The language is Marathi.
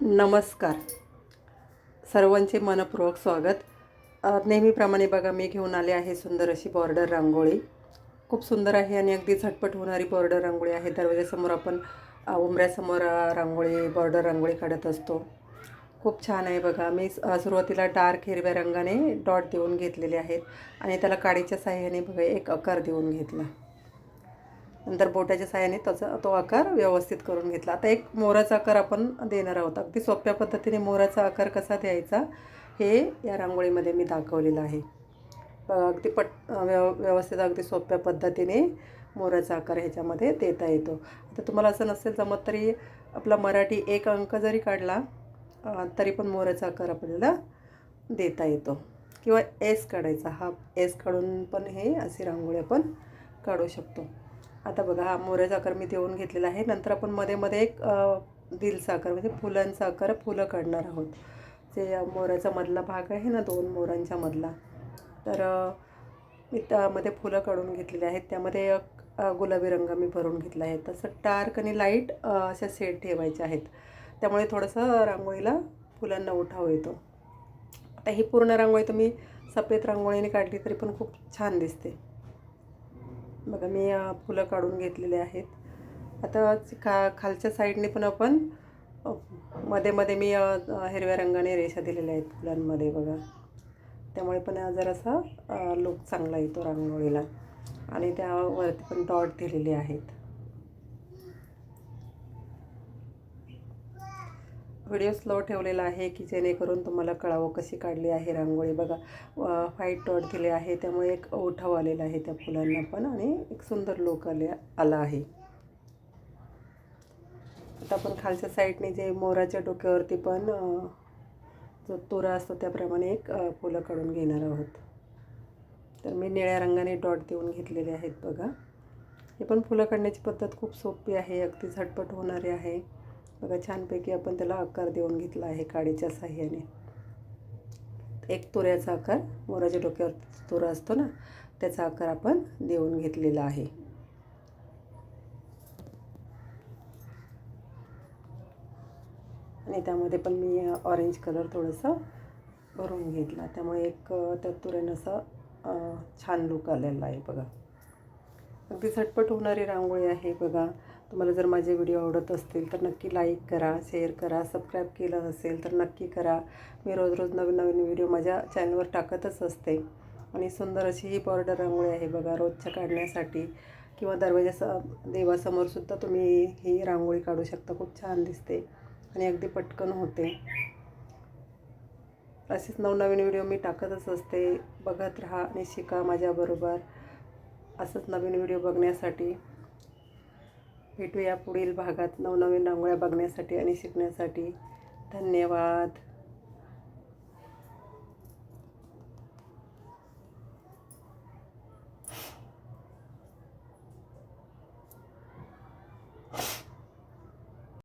नमस्कार. सर्वांचे मनपूर्वक स्वागत. नेहमीप्रमाणे बघा मी घेऊन आले आहे सुंदर अशी बॉर्डर रांगोळी. खूप सुंदर आहे आणि अगदी झटपट होणारी बॉर्डर रांगोळी आहे. दरवाजासमोर आपण उमऱ्यासमोर उंबऱ्यासमोर रांगोळी बॉर्डर रांगोळी काढत असतो. खूप छान आहे बघा. मी सुरुवातीला डार्क हिरव्या रंगाने डॉट देऊन घेतलेले आहेत आणि त्याला काडीच्या साह्याने बघा एक आकार देऊन घेतला. नंतर बोटाच्या साह्याने त्याचा तो आकार व्यवस्थित करून घेतला. आता एक मोराचा आकार आपण देणार आहोत. अगदी सोप्या पद्धतीने मोराचा आकार कसा द्यायचा हे या रांगोळीमध्ये मी दाखवलेलं आहे. अगदी पट व्यव व्यवस्थित अगदी सोप्या पद्धतीने मोराचा आकार ह्याच्यामध्ये देता येतो. आता तुम्हाला असं नसेल जमत तरी आपला मराठी एक अंक जरी काढला तरी पण मोराचा आकार आपल्याला देता येतो. किंवा एस काढायचा. हा एस काढून पण हे अशी रांगोळी आपण काढू शकतो. आता बघा हा मोऱ्याचा आकार मी देऊन घेतलेला आहे. नंतर आपण मध्ये मध्ये एक दिलचा आकार म्हणजे फुलांचा आकार फुलं काढणार आहोत. जे मोराचा मधला भाग आहे ना दोन मोरांच्या मधला. तर मी त्यामध्ये फुलं काढून घेतलेली आहेत. त्यामध्ये एक गुलाबी रंग मी भरून घेतला आहे. तसं डार्क आणि लाइट अशा शेड ठेवायच्या आहेत. त्यामुळे थोडंसं रांगोळीला फुलांना उठाव येतो. आता ही पूर्ण रांगोळी तुम्ही सफेद रांगोळीने काढली तरी पण खूप छान दिसते. बघा मी फुलं काढून घेतलेले आहेत. आता खा खालच्या साईडने पण आपण मध्ये मध्ये मी हिरव्या रंगाने रेषा दिलेल्या आहेत फुलांमध्ये बघा. त्यामुळे पण जरासा लुक चांगला येतो रांगोळीला. आणि त्यावरती पण डॉट दिलेले आहेत. व्हिडिओ स्लो ठेवलेला आहे की जेणेकरून तुम्हाला कळावं कशी काढली आहे रांगोळी. बघा व्हाईट डॉट दिले आहे त्यामुळे एक ओठाव आलेला आहे त्या फुलांना पण आणि एक सुंदर लुक आले आला आहे. आता आपण खालच्या साईडने जे मोराच्या डोक्यावरती पण जो तुरा असतो त्याप्रमाणे एक फुलं काढून घेणार आहोत. तर मी निळ्या रंगाने डॉट देऊन घेतलेले आहेत बघा. हे पण फुलं काढण्याची पद्धत खूप सोपी आहे अगदी झटपट होणारी आहे. बघा छानपैकी आपण त्याला आकार देऊन घेतला आहे काडीच्या साह्याने. एक तुऱ्याचा आकार मोराच्या डोक्यावर तुरा असतो ना त्याचा आकार आपण देऊन घेतलेला आहे. आणि त्यामध्ये पण मी ऑरेंज कलर थोडंसं भरून घेतला. त्यामुळे एक त्या तुऱ्यानं असं छान लुक आलेला आहे बघा. अगदी झटपट होणारी रांगोळी आहे बघा. तुम्हाला जर माझे व्हिडिओ आवडत असतील तर नक्की लाईक करा शेअर करा सबस्क्राईब केलं असेल तर नक्की करा. मी रोज रोज नवीन नवीन व्हिडिओ माझ्या चॅनलवर टाकतच असते. आणि सुंदर अशी ही बॉर्डर रांगोळी आहे बघा रोजच्या काढण्यासाठी. किंवा दरवाजा देवासमोरसुद्धा तुम्ही ही रांगोळी काढू शकता. खूप छान दिसते आणि अगदी पटकन होते. असेच नवनवीन व्हिडिओ मी टाकतच असते. बघत राहा आणि शिका माझ्याबरोबर. असंच नवीन व्हिडिओ बघण्यासाठी. भेटूया पुढील भागात नवनवीन रांगोळ्या बघण्यासाठी आणि शिकण्यासाठी. धन्यवाद.